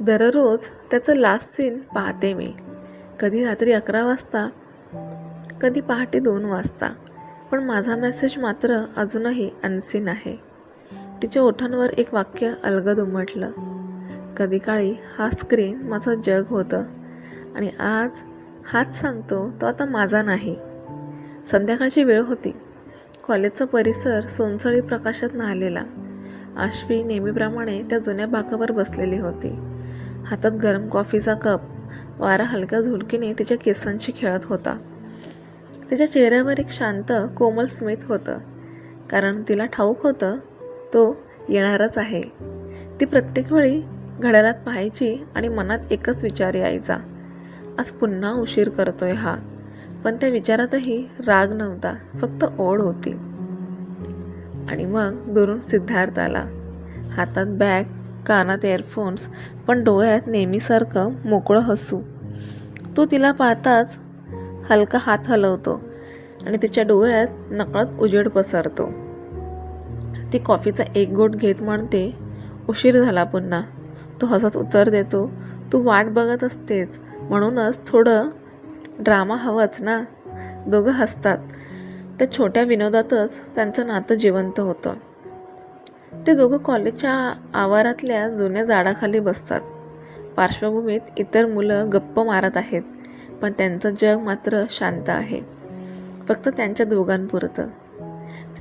दररोज त्याचं last scene पाहते मी. कधी रात्री अकरा वाजता कधी पहाटे दोन वाजता. पण माझा मेसेज मात्र अजूनही अनसीन आहे. तिच्या ओठांवर एक वाक्य अलगद उमटलं. कधी काळी हा स्क्रीन माझं जग होतं आणि आज हाच सांगतो तो आता माझा नाही. संध्याकाळची वेळ होती. कॉलेजचा परिसर सोनसळी प्रकाशात न्हालेला. आश्वी नेहमीप्रमाणे त्या जुन्या बाकावर बसलेली होती. हातात गरम कॉफीचा कप वारा हलक्या झुलकीने तिच्या केसांशी खेळत होता. तिच्या चेहऱ्यावर एक शांत कोमल स्मित होतं. कारण तिला ठाऊक होतं तो येणारच आहे. ती प्रत्येक वेळी घड्याळात पाहायची आणि मनात एकच विचार यायचा. आज पुन्हा उशीर करतोय हा. पण त्या विचारातही राग नव्हता फक्त ओढ होती. आणि मग दुरून सिद्धार्थ आला. हातात बॅग कानात एअरफोन्स पण डोळ्यात नेहमीसारखं मोकळं हसू. तो तिला पाहताच हलका हात हलवतो आणि तिच्या डोळ्यात नकळत उजेड पसरतो. ती कॉफीचा एक गोट घेत म्हणते उशीर झाला पुन्हा. तो हसत उत्तर देतो तू वाट बघत असतेच म्हणूनच थोडं ड्रामा हवंच ना? दोघं हसतात. त्या छोट्या विनोदातच त्यांचं नातं जिवंत होतं. ते दोघं कॉलेजच्या आवारातल्या जुन्या झाडाखाली बसतात. पार्श्वभूमीत इतर मुलं गप्प मारत आहेत पण त्यांचं जग मात्र शांत आहे. फक्त त्यांच्या दोघांपुरतं.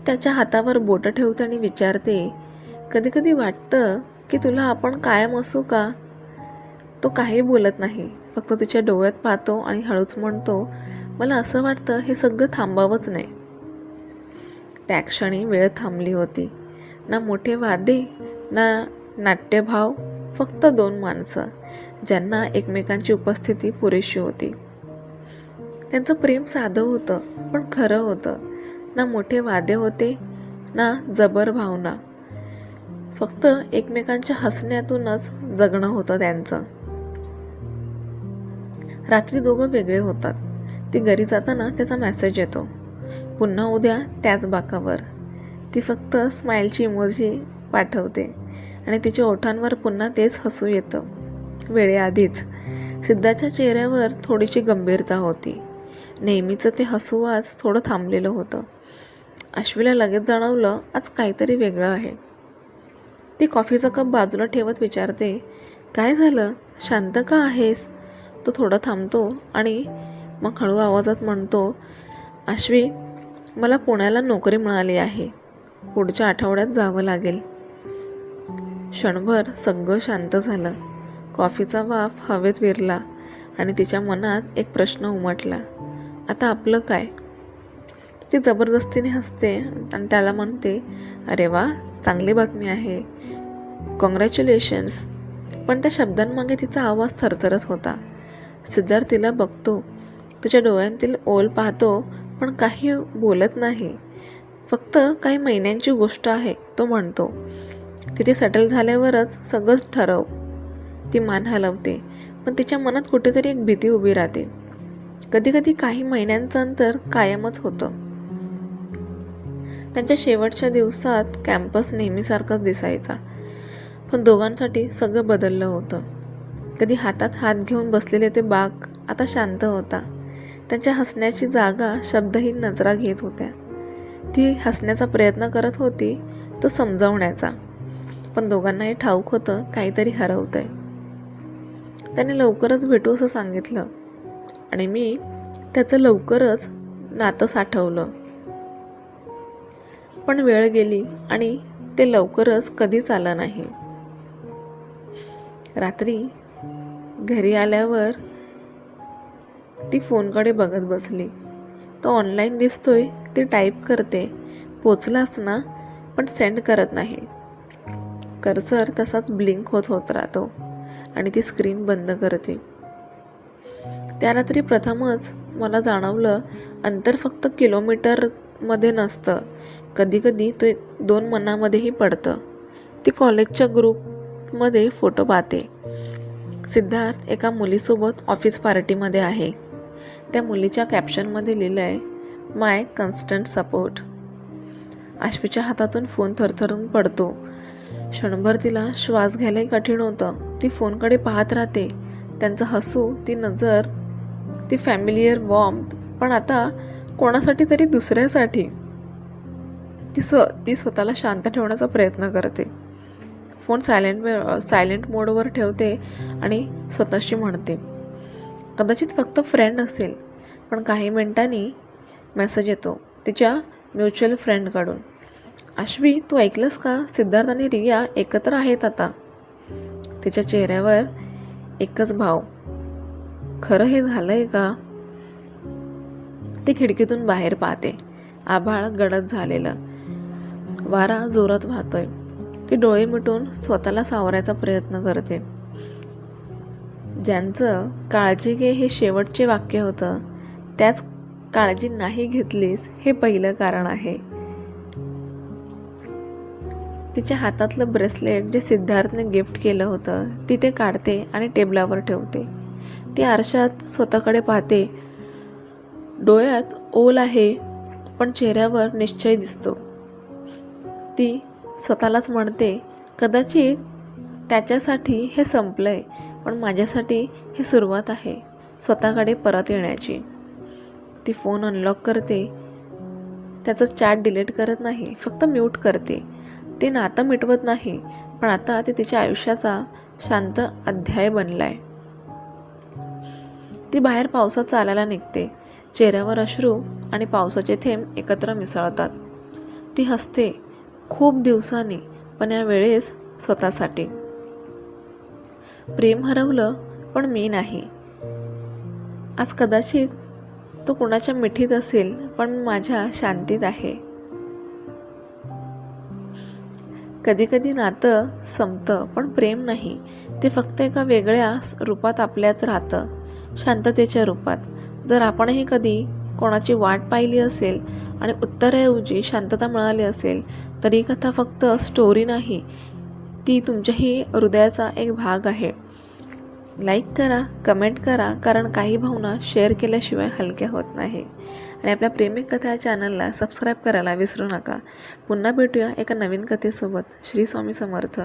त्याच्या हातावर बोटं ठेवताना विचारते कधी कधी वाटतं की तुला आपण कायम असू का? तो काही बोलत नाही फक्त तिच्या डोळ्यात पाहतो आणि हळूच म्हणतो मला असं वाटतं हे सगळं थांबावंच नाही. त्या क्षणी वेळ थांबली होती. ना मोठे वादे ना नाट्यभाव फक्त दोन माणसं ज्यांना एकमेकांची उपस्थिती पुरेशी होती. त्यांचं प्रेम साधं होतं पण खरं होतं. ना मोठे वादे होते ना जबर भावना. फक्त एकमेकांच्या हसण्यातूनच जगणं होतं त्यांचं. रात्री दोघं वेगळे होतात. ती घरी जाताना त्याचा मेसेज येतो. पुन्हा उद्या त्याच बाकावर. ती फक्त स्माईलची इमोजी पाठवते. आणि तिच्या ओठांवर पुन्हा तेच हसू येतं. वेळेआधीच सिद्धाच्या चेहऱ्यावर थोडीशी गंभीरता होती. नेहमीचं ते हसू आज थोडं थांबलेलं होतं. अश्वीला लगेच जाणवलं आज काहीतरी वेगळं आहे. ती कॉफीचा कप बाजूला ठेवत विचारते काय झालं? शांत का आहेस? तो थोडा थांबतो आणि मग हळू आवाजात म्हणतो आश्वी मला पुण्याला नोकरी मिळाली आहे. पुढच्या आठवड्यात जावं लागेल. क्षणभर सगळं शांत झालं. कॉफीचा वाफ हवेत विरला आणि तिच्या मनात एक प्रश्न उमटला. आता आपलं काय? ती जबरदस्तीने हसते आणि त्याला म्हणते अरे वा चांगली बातमी आहे. कॉंग्रॅच्युलेशन्स पण त्या शब्दांमागे तिचा आवाज थरथरत होता. सिद्धार्थ तिला बघतो. तिच्या डोळ्यांतील ओल पाहतो पण काही बोलत नाही. फक्त काही महिन्यांची गोष्ट आहे तो म्हणतो. तिथे सेटल झाल्यावरच सगळंच ठरव. ती मान हलवते पण तिच्या मनात कुठेतरी एक भीती उभी राहते. कधीकधी काही महिन्यांचं अंतर कायमच होतं. त्यांच्या शेवटच्या दिवसात कॅम्पस नेहमीसारखाच दिसायचा पण दोघांसाठी सगळं बदललं होतं. कधी हातात हात घेऊन बसलेले ते बाग आता शांत होता. त्यांच्या हसण्याची जागा शब्दहीन नजरा घेत होत्या. ती हसण्याचा प्रयत्न करत होती तो समजावण्याचा. पण दोघांनाही ठाऊक होतं काहीतरी हरवतंय. त्याने लवकरच भेटू असं सांगितलं. आणि मी त्याचं लवकरच नातं साठवलं. पण वेळ गेली आणि ते लवकरच कधीच आलं नाही. रात्री घरी आल्यावर ती फोनकडे बघत बसली. तो ऑनलाईन दिसतोय ती टाईप करते. पोचलाच ना पण सेंड करत नाही. कर्सर तसाच ब्लिंक होत होत राहतो आणि ती स्क्रीन बंद करते. त्या रात्री प्रथमच मला जाणवलं अंतर फक्त किलोमीटरमध्ये नसतं. कधीकधी ते दोन मनामध्येही पडतं. ती कॉलेजच्या ग्रुपमध्ये फोटो पाहते. सिद्धार्थ एका मुलीसोबत ऑफिस पार्टीमध्ये आहे. त्या मुलीच्या कॅप्शनमध्ये लिहिलं आहे माय कन्स्टंट सपोर्ट. आश्वीच्या हातातून फोन थरथरून पडतो. क्षणभर तिला श्वास घ्यायलाही कठीण होतं. ती फोनकडे पाहत राहते. त्यांचं हसू ती नजर ती फॅमिलियर वॉर्म पण आता कोणासाठी तरी दुसऱ्यासाठी. ती स्व ती स्वतःला शांत ठेवण्याचा प्रयत्न करते. फोन सायलेंट सायलेंट मोडवर ठेवते आणि स्वतःशी म्हणते. कदाचित फक्त फ्रेंड असेल पण काही मिनिटांनी मेसेज येतो तिच्या म्युच्युअल फ्रेंडकडून. आश्वी तू ऐकलंस का? सिद्धार्थ आणि रिया एकत्र आहेत आता. तिच्या चेहऱ्यावर एकच भाव. खरं हे झालंय का? ती खिडकीतून बाहेर पाहते. आभाळ गडद झालेलं. वारा जोरात वाहतोय. ती डोळे मिटून स्वतःला सावरायचा प्रयत्न करते. ज्यांचं काळजी घे हे शेवटचे वाक्य होतं त्याच काळजी नाही घेतलीस हे पहिलं कारण आहे. तिच्या हातातलं ब्रेसलेट जे सिद्धार्थने गिफ्ट केलं होतं ती ते काढते आणि टेबलावर ठेवते. ती आरशात स्वतःकडे पाहते. डोळ्यात ओल आहे पण चेहऱ्यावर निश्चय दिसतो. ती स्वतःलाच म्हणते कदाचित त्याच्यासाठी हे संपलंय पण माझ्यासाठी हे सुरुवात आहे स्वतःकडे परत येण्याची. ती फोन अनलॉक करते. त्याचं चॅट डिलीट करत नाही फक्त म्यूट करते. ते नातं मिटवत नाही पण आता ते तिच्या आयुष्याचा शांत अध्याय बनलाय. ती बाहेर पावसात चालायला निघते. चेहऱ्यावर अश्रू आणि पावसाचे थेंब एकत्र मिसळतात. ती हसते खूप दिवसांनी पण या वेळेस स्वतःसाठी. प्रेम हरवलं पण मी नाही. आज कदाचित तो कुणाच्या मिठीत असेल पण माझ्या शांतीत आहे. कधी कधी नातं संपतं पण प्रेम नाही. ते फक्त एका वेगळ्या रूपात आपल्यात राहतं शांततेच्या रूपात. जर आपणही कधी कोणाची वाट पाहिली असेल आणि उत्तराऐवजी शांतता मिळाली असेल तर ही कथा फक्त स्टोरी नाही ती तुमच्याही हृदयाचा एक भाग आहे. लाईक करा कमेंट करा कारण काही भावना शेअर केल्याशिवाय हलक्या होत नाही. आणि आपल्या प्रेमिक कथा या चॅनलला सबस्क्राईब करायला विसरू नका. पुन्हा भेटूया एका नवीन कथेसोबत. श्री स्वामी समर्थ.